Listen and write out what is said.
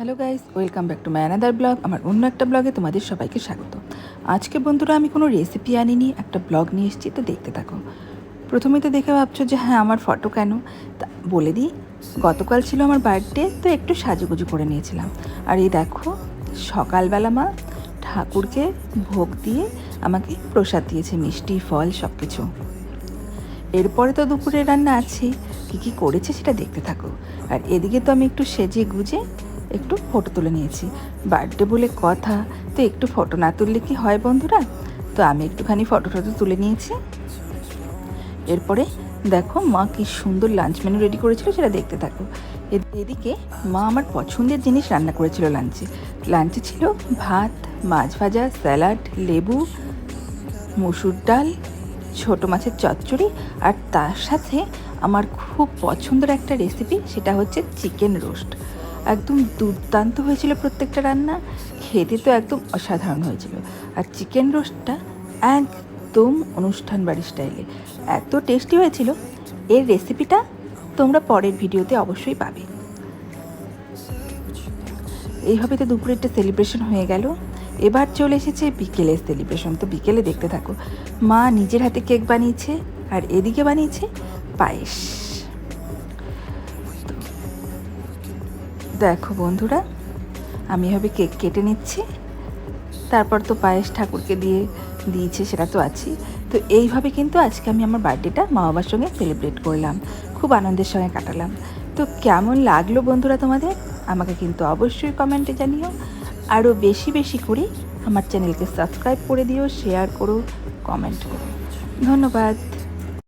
Hello guys welcome back to my blog আমার অন্য একটা ব্লগে তোমাদের সবাইকে স্বাগত। আজকে বন্ধুরা আমি কোনো রেসিপি আনিনি, একটা ব্লগ নিয়ে এসেছি, তো দেখতে থাকো। প্রথমে তো দেখে ভাবছ যে হ্যাঁ আমার ফটো কেন? তা বলে দিই, গতকাল ছিল আমার বার্থডে তো একটু সাজুগুজু করে নিয়েছিলাম। আর এই দেখো, সকালবেলা মা ঠাকুরকে ভোগ দিয়ে আমাকে প্রসাদ দিয়েছে, মিষ্টি, ফল সব কিছু এরপরে তো দুপুরের রান্না আছে, কী কী করেছে সেটা দেখতে থাকো। আর এদিকে তো আমি একটু সেজে গুজে একটু ফটো তুলে নিয়েছি। বার্থডে বলে কথা, তো একটু ফটো না তুললে কি হয় বন্ধুরা? তো আমি একটুখানি ফটো টটো তুলে নিয়েছি। এরপরে দেখো মা কি সুন্দর লাঞ্চ মেনু রেডি করেছিল সেটা দেখতে থাকো। এদিকে মা আমার পছন্দের জিনিস রান্না করেছিল লাঞ্চে লাঞ্চে ছিল ভাত, মাছ ভাজা স্যালাড লেবু, মসুর ডাল, ছোট মাছের চচ্চড়ি আর তার সাথে আমার খুব পছন্দের একটা রেসিপি সেটা হচ্ছে চিকেন রোস্ট একদম দুর্দান্ত হয়েছিল প্রত্যেকটা রান্না, খেতে তো একদম অসাধারণ হয়েছিল। আর চিকেন রোস্টটা একদম অনুষ্ঠান বাড়ির স্টাইলে এত টেস্টি হয়েছিল। এর রেসিপিটা তোমরা পরের ভিডিওতে অবশ্যই পাবে। এইভাবে তো দুপুরেরটা সেলিব্রেশন হয়ে গেল। এবার চলে এসেছে বিকেলের সেলিব্রেশন তো বিকেলে দেখতে থাকো। মা নিজের হাতে কেক বানিয়েছে আর এদিকে বানিয়েছে পায়েস। দেখো বন্ধুরা, আমি এভাবে কেক কেটে নিচ্ছি। তারপর তো পায়েস ঠাকুরকে দিয়ে দিয়েছে, সেটা তো আছি তো এইভাবে কিন্তু আজকে আমি আমার বার্থডেটা মা বাবার সঙ্গে সেলিব্রেট করলাম। খুব আনন্দের সঙ্গে কাটালাম। তো কেমন লাগল বন্ধুরা তোমাদের? আমাকে কিন্তু অবশ্যই কমেন্টে জানিও। আরও বেশি বেশি করে আমার চ্যানেলকে সাবস্ক্রাইব করে দিও শেয়ার করো কমেন্ট করো। ধন্যবাদ।